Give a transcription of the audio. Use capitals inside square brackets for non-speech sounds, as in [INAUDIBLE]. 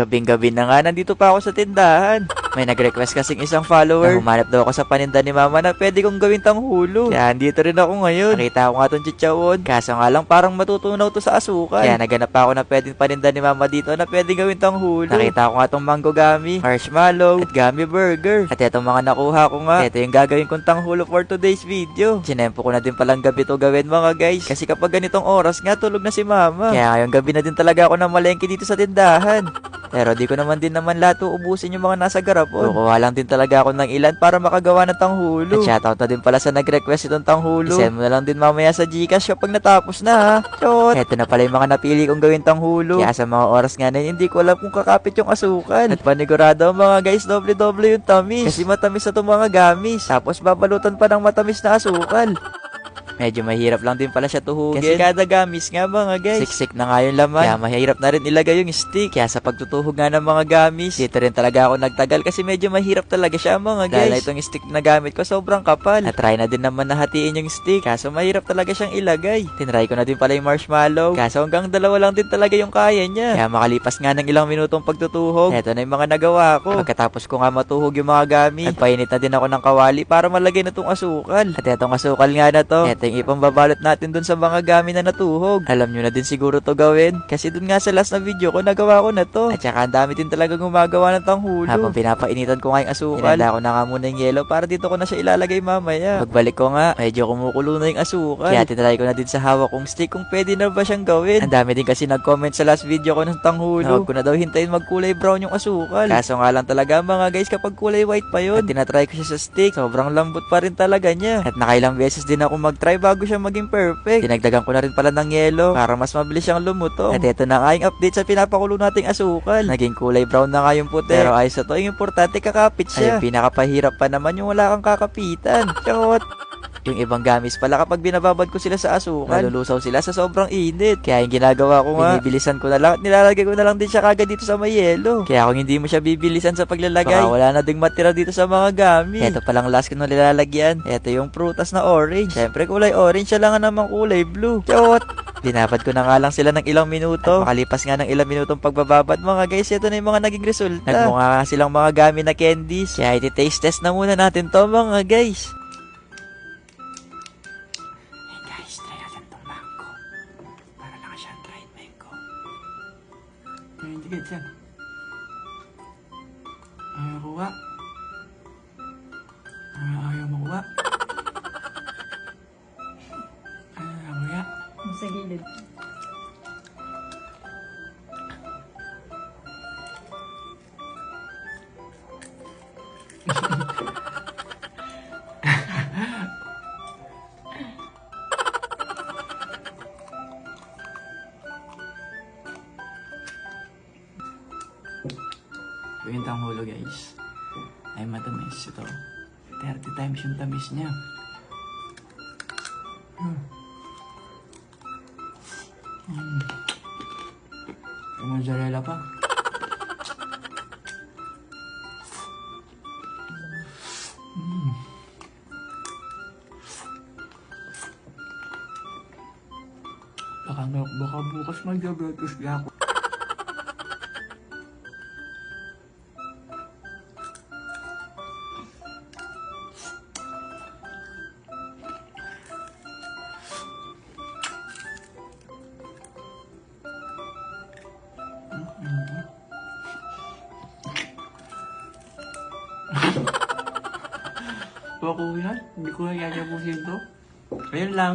Gabing-gabi na nga, nandito pa ako sa tindahan. May nag-request kasing isang follower. Na humanap daw ako sa paninda ni mama na pwede kong gawin tanghulo. Kaya andito rin ako ngayon. Nakita ko nga tong chichawon. Kaso nga lang parang matutunaw to sa asukal. Kaya naganap ako na pwedeng paninda ni mama dito na pwede gawin tanghulo. Nakita ko nga tong mango gummy, marshmallow, at gummy burger. At etong mga nakuha ko nga. Ito yung gagawin kong tanghulo for today's video. Sinempo ko na din palang gabi to gawin mga guys. Kasi kapag ganitong oras nga, tulog na si mama. Kaya ngayong gabi na din talaga ako na malengke dito sa tindahan. Pero di ko naman din naman lahat uubusin yung mga nasa garapon. Kukuha lang din talaga ako ng ilan para makagawa ng tanghulo. At shoutout na din pala sa nag-request itong tanghulo. Isend mo na lang din mamaya sa Gcash kapag natapos na ha. Chot! Eto na pala yung mga napili kong gawin tanghulo. Kaya sa mga oras nga na hindi ko alam kung kakapit yung asukal. At panigurado mga guys, doble-doble yung tamis. Kasi matamis na itong mga gamis. Tapos babalutan pa ng matamis na asukal. Medyo mahirap lang din pala siya tuhugin. Kasi kada gamis nga mga guys. Siksik na nga yung laman. Kaya mahirap na rin ilagay yung stick. Kaya sa pagtutuhog nga ng mga gamis, dito rin talaga ako nagtagal kasi medyo mahirap talaga siya mga guys. Dahil itong stick na gamit ko sobrang kapal. Na-try na din naman na hatiin yung stick. Kaso mahirap talaga siyang ilagay. Tinry ko na din pala yung marshmallow. Kaso hanggang dalawa lang din talaga yung kaya niya. Kaya makalipas nga ng ilang minutong pagtutuhog, eto na yung mga nagawa ko. Pagkatapos ko nga matuhog yung mga gamit, nagpainit na din ako ng kawali para malagay na tong asukal. At etong asukal nga na to, eto yung ipambabalot natin dun sa mga gamit na natuhog. Alam nyo na din siguro to gawin. Kasi dun nga sa last na video ko, nagawa ko na to. At saka ang dami din talaga gumagawa ng tanghulo. Habang pinapainitan ko nga yung asukal, hinanda ko na nga muna yung yelo para dito ko na siya ilalagay mamaya. Pagbalik ko nga, medyo kumukulo na yung asukal. Kaya tinry ko na din sa hawak kong stick kung pwede na ba siyang gawin. Ang dami din kasi nag-comment sa last video ko ng tanghulo. Huwag ko na daw hintayin magkulay brown yung asukal. Kaso nga lang talaga mga guys kapag kulay white pa yun. At tinatry ko siya sa stick, sobrang lambot pa rin talaga niya. At nakailang beses din ako mag-try bago siya maging perfect. Dinagdagan ko na rin pala ng yelo para mas mabilis siyang lumuto. At ito na nga yung update sa pinapakulo nating asukal. Naging kulay brown na nga yung puti. Pero ayos na to, yung importante kakapit siya. Ay, pinakapahirap pa naman yung wala kang kakapitan. [LAUGHS] Chot! Yung ibang gamis pala kapag binababad ko sila sa asukal, nalulusaw sila sa sobrang init. Kaya yung ginagawa ko nga, binibilisan ko na lang at nilalagay ko na lang din siya kagad dito sa may yelo. Kaya kung hindi mo siya bibilisan sa paglalagay, baka wala na ding matira dito sa mga gamit. Ito palang last ko na nilalagyan. Ito yung prutas na orange. Siyempre kulay orange, siya lang nga namang kulay blue. Chot! Dinapad ko na nga lang sila ng ilang minuto. At makalipas nga ng ilang minutong pagbababad mga guys, ito na yung mga naging resulta. Nagmukha nga silang mga gamit na candies. Kaya iti-taste test na muna natin to mga guys. 찍겠지? 아유 고와 아유 먹어와 아유 뭐야 무슨 일이 Yung tanghulo guys. Ay matamis ito. 30 times yung tamis niya. Hmm. Mm. Yung mozzarella pa. Mm. Baka, baka bukas mag-diabetes na ako. Bako yan, hindi ko yayabusin to. Ayun lang.